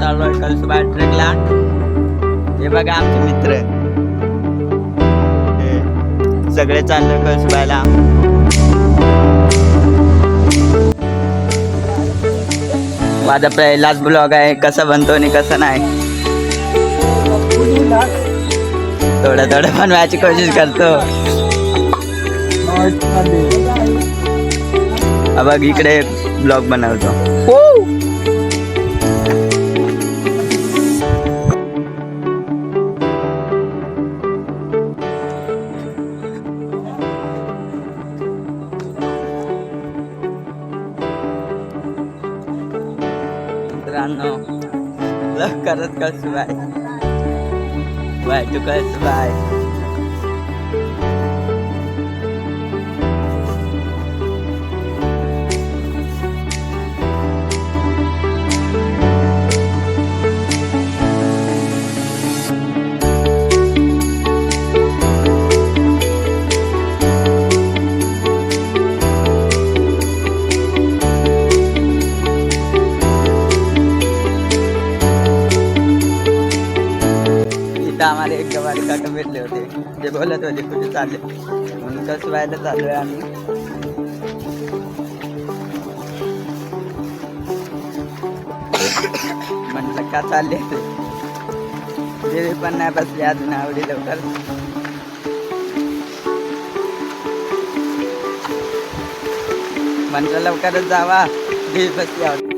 चाललोय कलसुबाई ट्रेकला हे बघा आमचे मित्र. सगळे चाललोय कलसुबाईला माझा पहिलाच ब्लॉग आहे कसा बनतो आणि कसं नाही. थोडं थोडं बनवायची कोशिश करतो. बघ इकडे ब्लॉग बनवतो. हो. लवकरच कसं बाय बाय तू कसं आले. म्हणून कसं व्हायला चालू आहे आम्ही. म्हटलं का चालले? देवी पण नाही बसली अजून आवडी लवकर. म्हटलं लवकरच जावा. देवी बसली आवडी.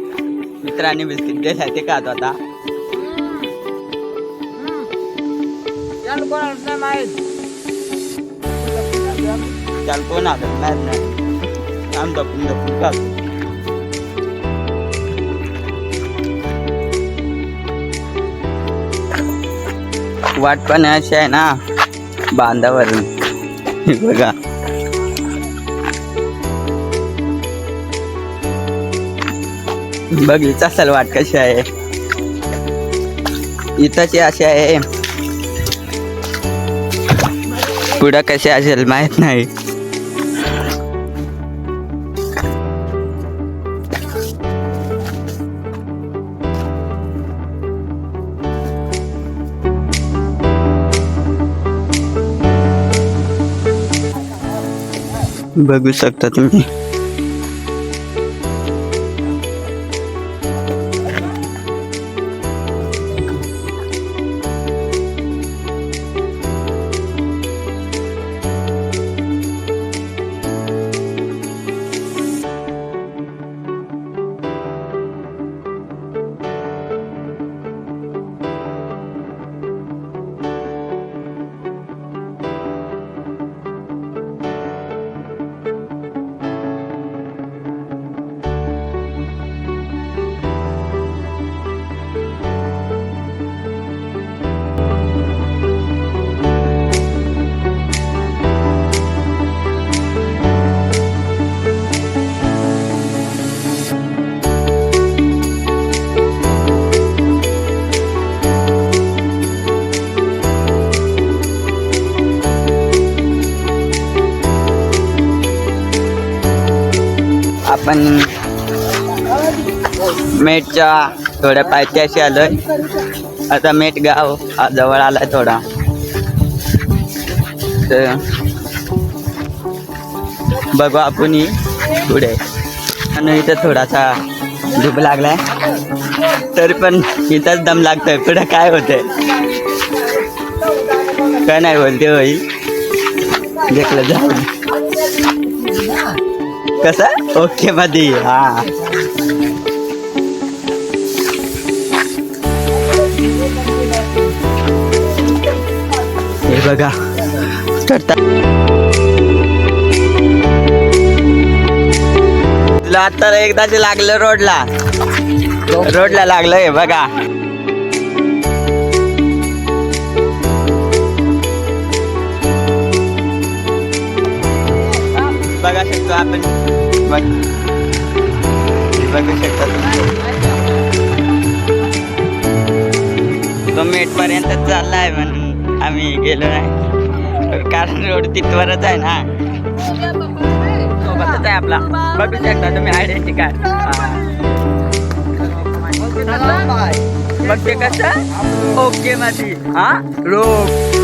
मित्रांनी बिस्किट दिला ते खात होता त्याला कोण आलं नाही आम दपून दपून खातो वाट पण अशी आहे ना बांधावरून हे बघा बघ हिचा असेल वाट कशी आहे इथंची अशी आहे पुढं कशी असेल माहीत नाही बघू शकता तुम्ही पण मेटच्या थोड्या पायथ्याशी आलोय. आता मेट गाव जवळ आलाय थोडा. तर बघू आपण पुढे. आणि इथं थोडासा धूप लागलाय. तरी पण इथंच दम लागतोय. पुढे काय होतंय? काय नाही बोलते होईल देखलं जाऊन. ओके बदी हा. हे बघा. करता. तुला आता एकदाच लागलं रोडला. रोडला लागलं हे बघा. बघा शकतो आपण. बघ शकता तुम्ही तो मेट पर्यंत चाललाय म्हणून आम्ही गेलो नाही. कारण रोड तिथवरच आहे ना. सोबतच आहे आपला. बघू शकता तुम्ही आयडेंटी कार्ड मग ते कसं? ओके मध्ये. हा? रोग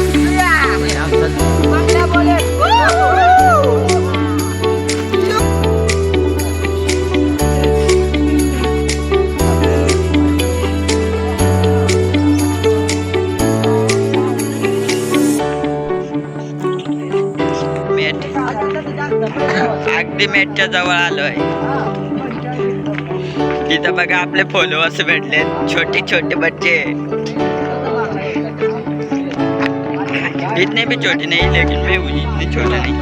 अगदी मेटच्या जवळ आलोय. तिथं बघा आपले फॉलोअर्स भेटले छोटे छोटे बच्चे. इतने भी छोटे नहीं लेकिन मैं हूँ इतने छोटा नहीं.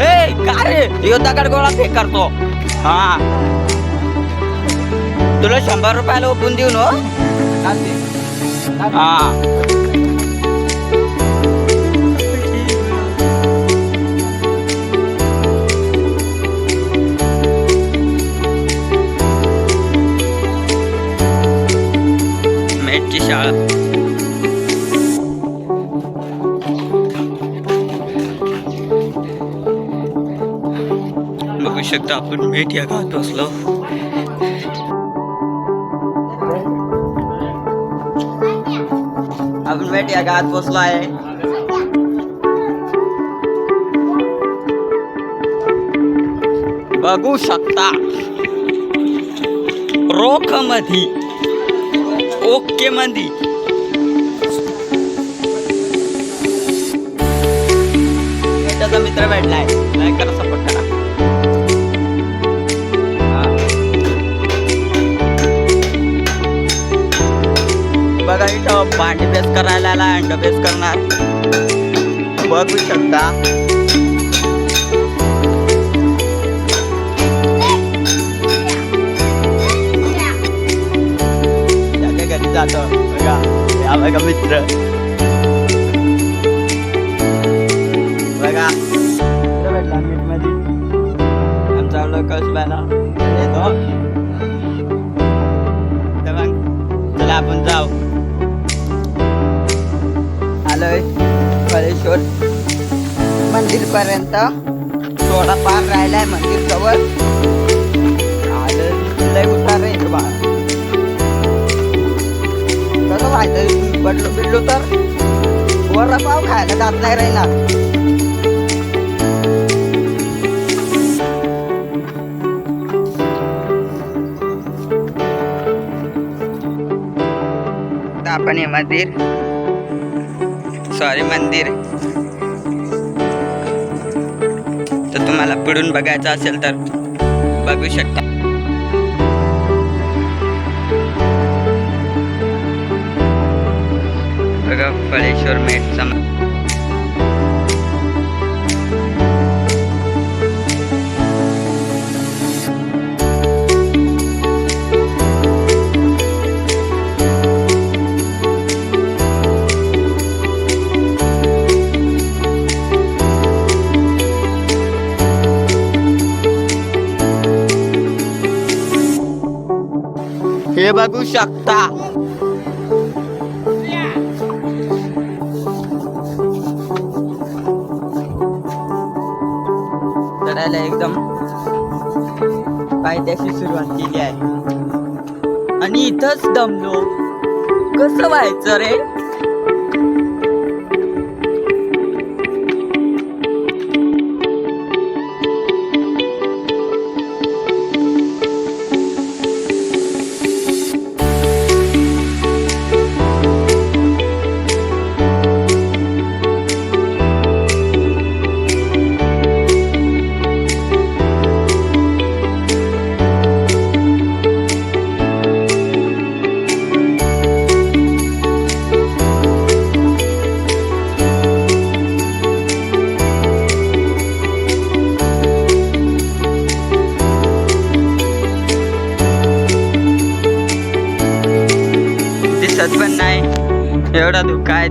हे, का रे? ह्यो दगड गोळा फेक करतो. हा. तुला शंभर रुपयाला ओपून देऊ नो हा. मेटची शाळा बघू शकता आपण मेट या आपण बसलो आहे बघू शकता ओके मंदी. त्याचा मित्र भेटलाय. लाईक करा सपोर्ट करा. बघा इथं पाणी बेस करायला आला अंड बेस करणार. बघू शकता. त्याच्या घरी जातो बघा या बघा मित्र बघा मित्र भेटला मीटमध्ये आमचा लोकल बॅना येतो तर मग चला आपण जाऊ आलोय कलेश्वर मंदिर पर्यंत थोडा पार राहिलाय मंदिर जवळ आलं लय उतार रे बा कसं व्हायचं पडलो बिडलो तर वडापाव खायला जात नाही राहिला आपण हे मंदिर सॉरी मंदिर तर तुम्हाला पिढून बघायचं असेल तर बघू शकता बघा फळेश्वर मेटचा हे बघू शकता. करायला एकदम पायथ्याशी सुरुवात केली आहे. आणि इथंच दमलो. कसं व्हायचं रे?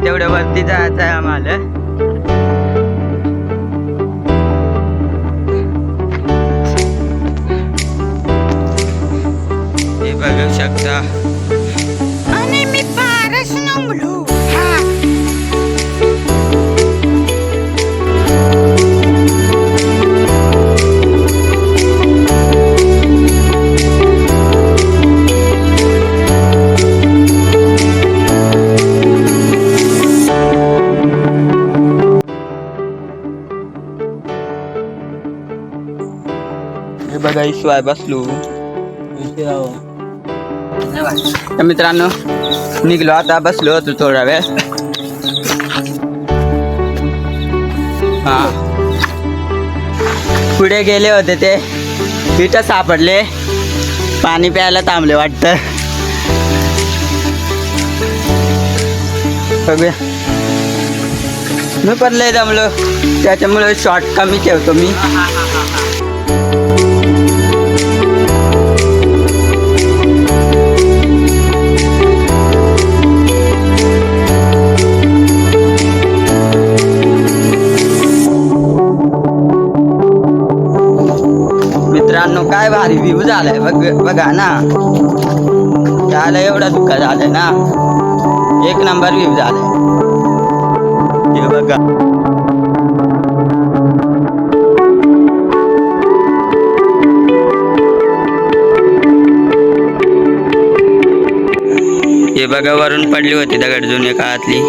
आहे तेवढ्या वरती जायचं आहे आम्हाला. हे बघू शकता. शिवाय बसलो तर मित्रांनो निघलो आता बसलो होतो थोडा वेळ. हा. पुढे गेले होते ते. तिथं सापडले. पाणी प्यायला थांबले वाटतं. सगळे मी पण लय जमलो त्याच्यामुळे शॉर्ट कमी ठेवतो मी. मित्रांनो काय भारी व्ह्यू झालाय. बघ बघा ना. झालं एवढं दुःख झालं ना. एक नंबर व्ह्यू झालाय. हे बघा. हे बघा वरून पडली होती दगड जुन्या काळातली.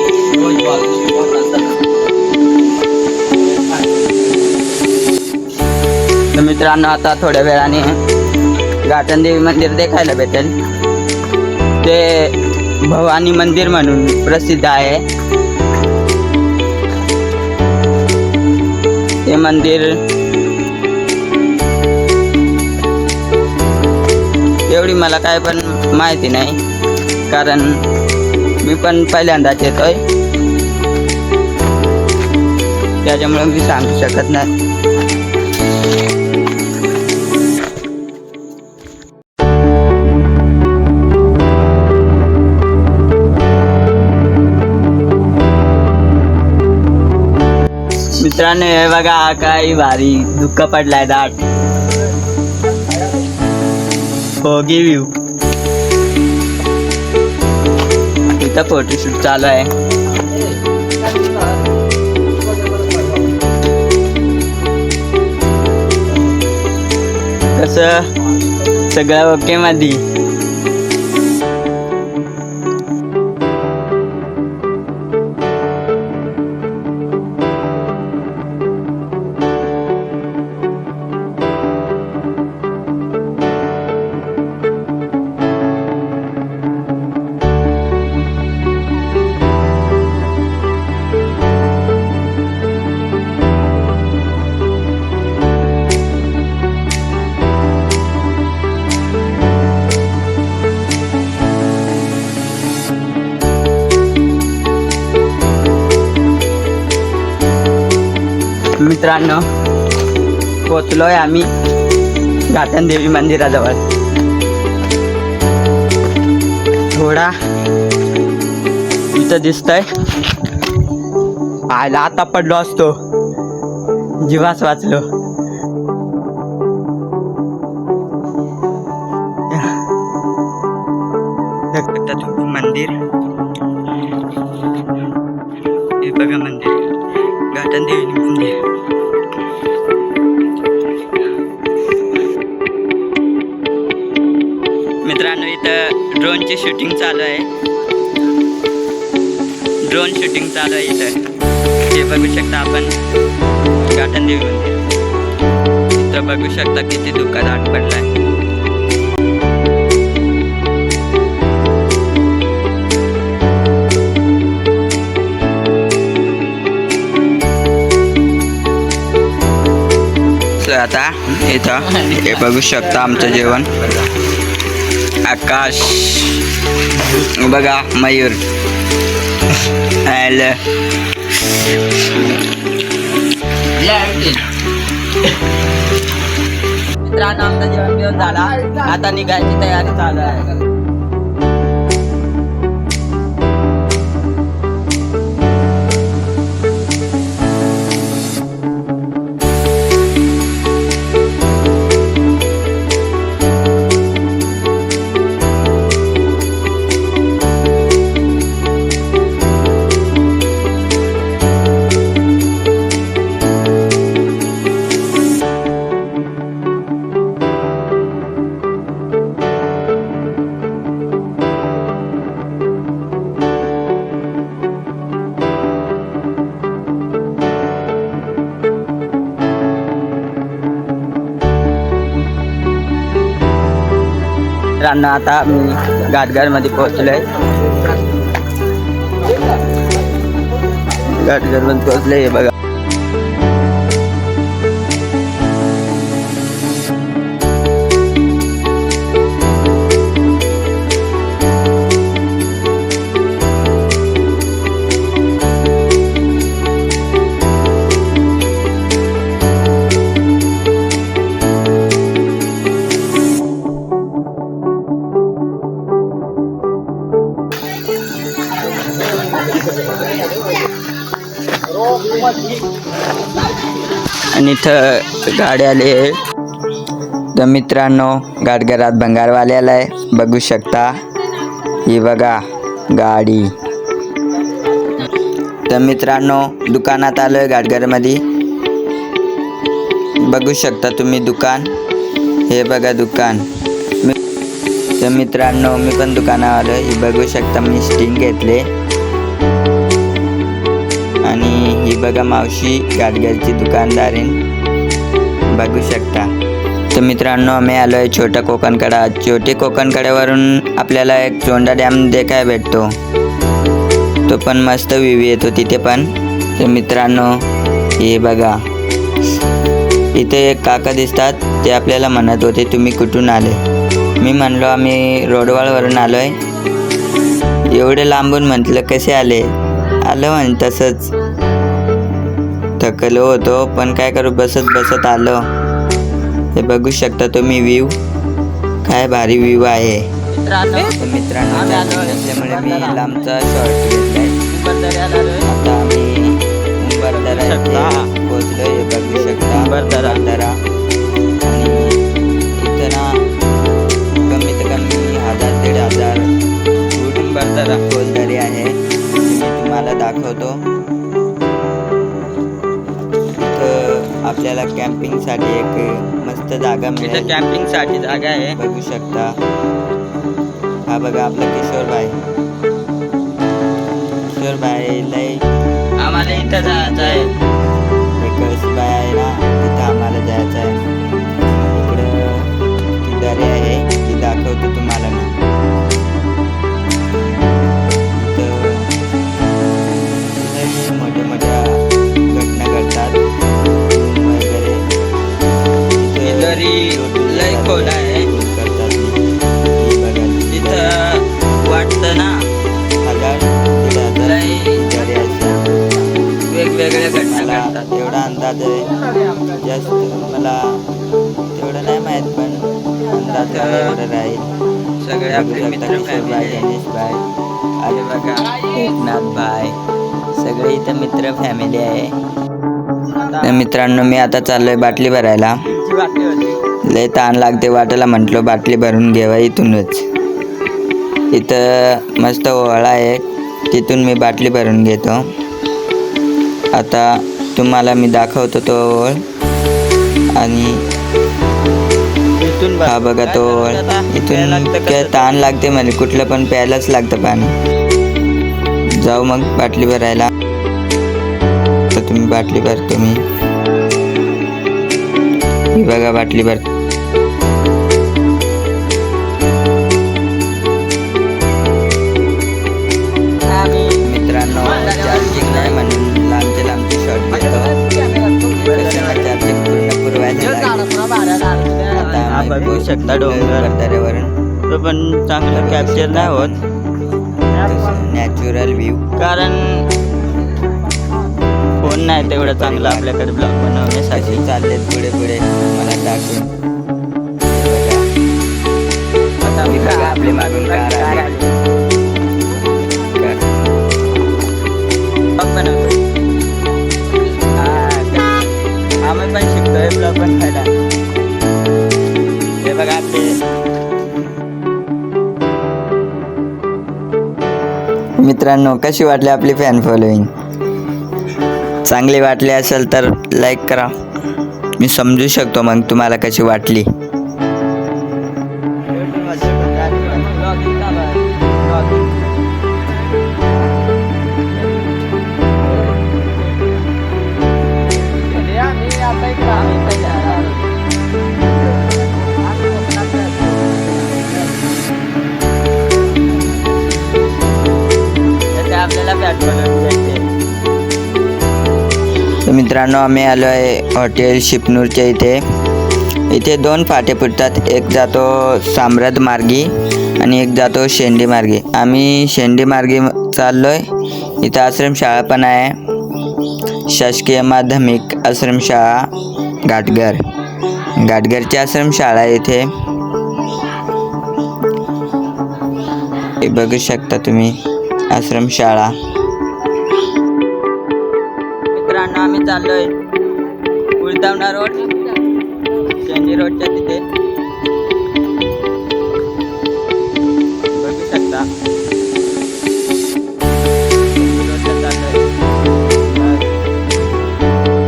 मित्रांनो आता थोड्या वेळाने घाटनदेवी मंदिर देखायला भेटेल. ते भवानी मंदिर म्हणून प्रसिद्ध आहे. ते मंदिर एवढी मला काय पण माहिती नाही कारण मी पण पहिल्यांदाच येतोय. त्याच्यामुळे मी सांगू शकत नाही. मित्रांनो हे बघा काय भारी दुःख पडलाय दाट। व्ह्यू इथं फोटोशूट चालू आहे कस सगळं ओके मध्ये मित्रांनो पोचलोय आम्ही घाटन देवी मंदिराजवळ. थोडा इथं दिसतंय. आयला आता पडलो असतो. जीवास वाचलो. शूटिंग चालू आहे. ड्रोन शूटिंग चालू आहे इथं. हे बघू शकता आपण. गार्डन देऊ इथं बघू शकता किती धुका दाट पडलाय. तर आता इथं हे बघू शकता आमचं जेवण. आकाश बघा मयूर आलं. मित्रांनो आमचं जेवण बिवण झाला आता निघायची तयारी चालू आहे मित्रांनो आता मी घाटघरमध्ये पोहोचलोय. घाटघरमध्ये पोहोचले हे बघा. इथं गाडी आली आहे. तर मित्रांनो घाटघरात भंगारवाले आलाय. बघू शकता. ही बघा गाडी. तर मित्रांनो दुकानात आलोय घाटघरमध्ये बघू शकता तुम्ही दुकान. हे बघा दुकान. मी तर मित्रांनो मी पण दुकानात आलो ही बघू शकता मी स्टिंग घेतले. आणि ही बघा मावशी गाडगरची दुकानदारीन बघू शकता. तर मित्रांनो आम्ही आलो आहे छोट्या कोकणकडा. छोटे कोकणकड्यावरून आपल्याला एक चोंडा डॅम देखाय भेटतो. तो पण मस्त व्ह्यू येतो तिथे पण. तर मित्रांनो हे बघा. इथे एक काका दिसतात. ते आपल्याला म्हणत होते तुम्ही कुठून आले? मी म्हणलो आम्ही रोडवाळवरून आलो आहे एवढे लांबून म्हटलं कसे आले? आलं म्हण तसंच. थकलो होतो पण काय करू? बसत बसत आलो. हे बघू शकता तुम्ही व्ह्यू काय भारी व्ह्यू आहे. मित्रांनो त्यामुळे मी लांबचा शॉर्ट आता आम्ही उंबरदरा इथे हे बघू शकता. उंबरदरा आणि इथं ना कमीत कमी हजार दीड हजार उंबरदरा खोलदरी आहे. मी तुम्हाला दाखवतो. आपल्याला कॅम्पिंगसाठी एक मस्त जागा मिळेल. कॅम्पिंगसाठी जागा आहे. बघू शकता. हा बघा आपला किशोर भाई किशोर भाई लय आम्हाला इथं जायचं आहे. बाय आहे ना तिथं आम्हाला जायचं आहे. मित्रांनो मी आता चाललोय बाटली भरायला. लय ताण लागते वाटायला म्हटलो बाटली भरून घेवा इथूनच. इथं मस्त ओळा आहे तिथून मी बाटली भरून घेतो. आता तुम्हाला मी दाखवतो तो ओळ आणि हा बघा तो ओळ इथून काय ताण लागते म्हणजे कुठलं पण प्यायलाच लागतं पाणी. जाऊ मग बाटली भरायला. तुम्ही बाटली भरतो मी ही बघा बाटली भर. मित्रांनो चार्जिंग नाही म्हणून लांबचे लांबचे चार्जिंग पूर्ण पुरवायला बघू शकता डोंगर. दऱ्यावरून तो पण चांगलं कॅप्चर नाही होत. नॅचरल व्ह्यू कारण नाही तेवढा चांगला आपल्याकडे ब्लॉग बनवण्यासाठी. कशी चाललेत पुढे पुढे. मला टाकून आता मी बघा आपली मागून कार आली. ब्लॉग बनवतो आम्ही पण शिकतोय ब्लॉग बनवायला. हे बघा आपले. मित्रांनो कशी वाटली आपली फॅन फॉलोईंग चांगली वाटली असेल तर लाईक करा. मी समजू शकतो मग तुम्हाला कशी वाटली. मित्रांनो आम्ही आलो आहे हॉटेल शिपनूरच्या इथे. इथे दोन फाटे फुटतात. एक जातो साम्राद मार्गी आणि एक जातो शेंडी मार्गी. आम्ही शेंडी मार्गी चाललो आहे इथं आश्रमशाळा पण आहे. शासकीय माध्यमिक आश्रमशाळा घाटघर. घाटघरची आश्रमशाळा आहे इथे. हे बघू शकता तुम्ही आश्रमशाळा आम्ही चाललोय. उलतावणा रोड. शेंडी रोडच्या तिथे. बघू शकता.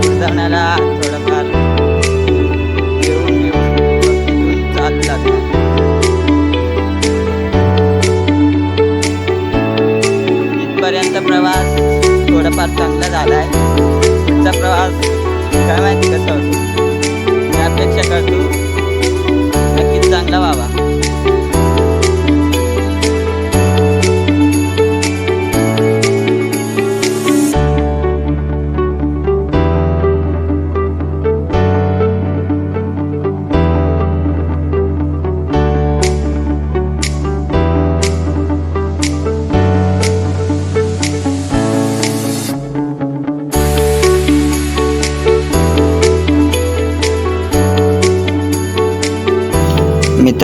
उलतावण्याला थोडंफार येऊन येऊन तिथून चालू लागतं. इथपर्यंत प्रवास थोडाफार चांगला झाला आहे पुढचा प्रवास काय माहिती कसा होतो? त्यापेक्षा करतो नक्कीच चांगला व्हावा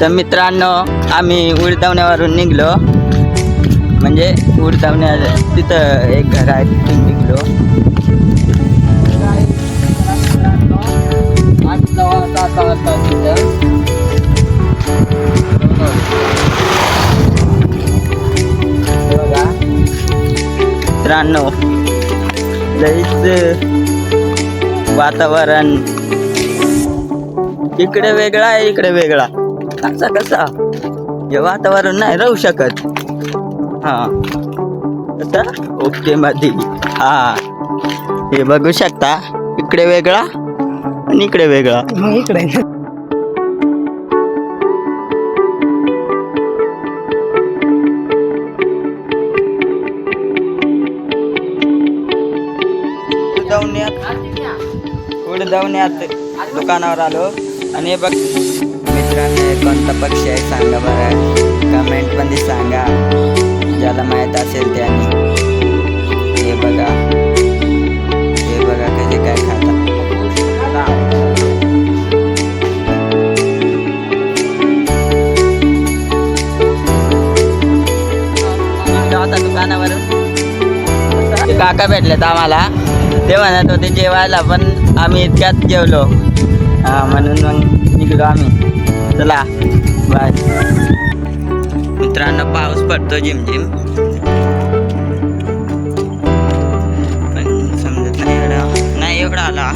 तर मित्रांनो आम्ही उडतावण्यावरून निघलो. म्हणजे उडतावण्या तिथं एक घर आहे तिथून निघलो. मित्रांनो लईच वातावरण. इकडे वेगळा आहे इकडे वेगळा. कसा कसा? हे वातावरण नाही राहू शकत. हा. कसा ओके मध्ये हा. हे बघू शकता. इकडे वेगळा आणि इकडे वेगळा. इकडे. उडदावण्यात उडदावण्यात दुकानावर आलो. आणि हे बघ मित्रांनो कोणता पक्षी आहे सांगा बरं. कमेंटमध्ये सांगा. ज्याला माहीत असेल त्याने. हे बघा. हे बघा कसे काय खाता. होता दुकानावरून. काका भेटलेत आम्हाला. ते म्हणत होते जेवायला पण आम्ही इतक्यात जेवलो. हा म्हणून मग निघलो आम्ही. चला बाय मित्रांनो पाऊस पडतो झिमझिम. पण समजत नाही एवढा. नाही एवढा आला.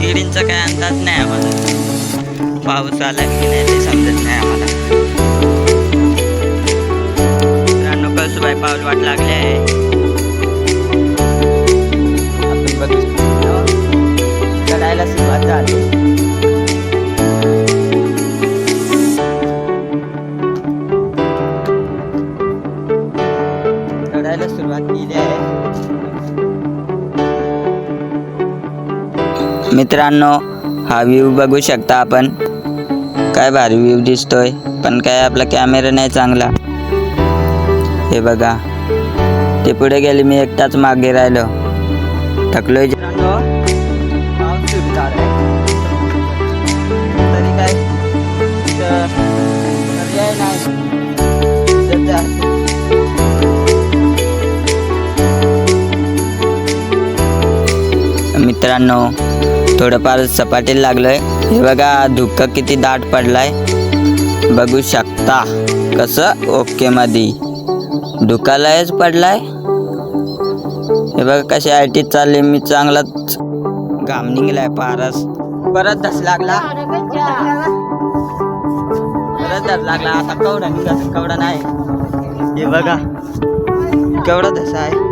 इकडींचा काय अंदाज नाही आम्हाला. पाऊस आला की नाही ते समजत नाही आम्हाला. मित्रांनो कळसुबाई पाऊल वाट लागले. आहे चढायला सुरुवात झाली. मित्रांनो हा व्ह्यू बघू शकता आपण. काय भारी व्ह्यू दिसतोय पण काय आपला कॅमेरा नाही चांगला. हे बघा. ते पुढे गेले मी एकटाच मागे राहिलो. थकलोय तरी काय? नाही. मित्रांनो थोडंफार सपाटीला लागलोय. हे बघा धुक्क किती दाट पडलाय. बघू शकता कसं ओके मध्ये धुकालायच पडलाय. हे बघा कशी आय टी चालली मी चांगलाच घाम निघलाय पारस परत धस लागला. परत धस लागला. आता कवडा निघा कवडा नाही. हे बघा केवढा धसा आहे.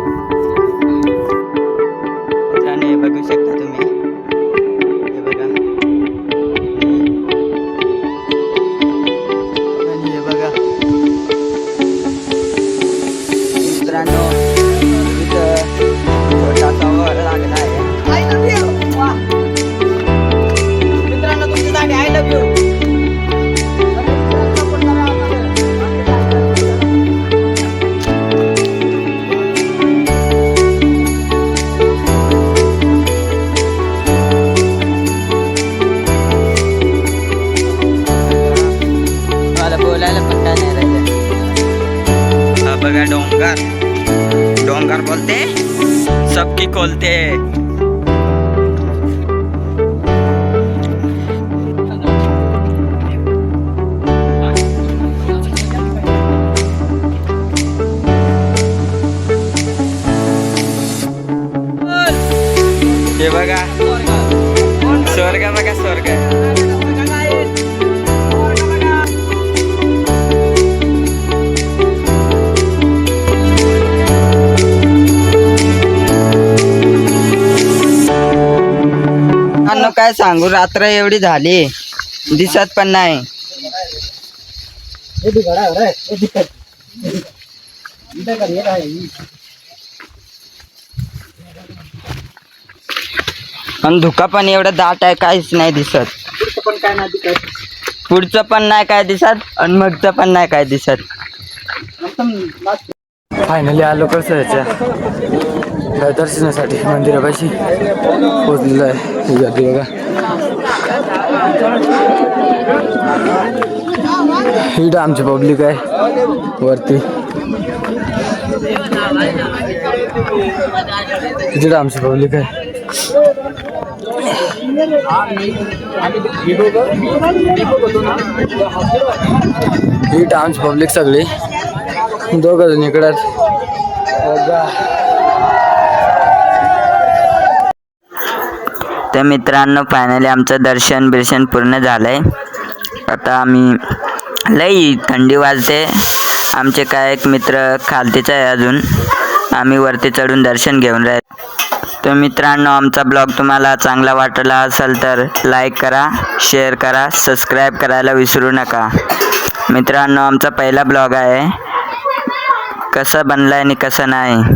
हे बघा स्वर्ग बघा स्वर्ग अन्न काय सांगू रात्र एवढी झाली दिसत पण नाही आणि धुका पण एवढं दाट आहे काहीच नाही दिसत. पुढचं पण नाही काय दिसत आणि मगचं पण नाही काय दिसत. फायनली आलो कसं दर्शनासाठी? मंदिरापाशी पोचलेलं आहे. ही गर्दी बघा. ही आमची पब्लिक आहे. वरती. इकडे आमची पब्लिक आहे. ही आमची पब्लिक सगळी. दोघ जण इकडं तर मित्रांनो फायनली आमचं दर्शन बिर्शन पूर्ण झालंय. आता आम्ही लई थंडी वाजते. आमचे काय एक मित्र खालतीच आहे अजून. आम्ही वरती चढून दर्शन घेऊन राहील. तर मित्रांनो आमचा ब्लॉग तुम्हाला चांगला वाटला असेल तर लाईक करा शेअर करा सबस्क्राईब करायला विसरू नका. मित्रांनो आमचा पहिला ब्लॉग आहे कसं बनलाय आणि कसं नाही.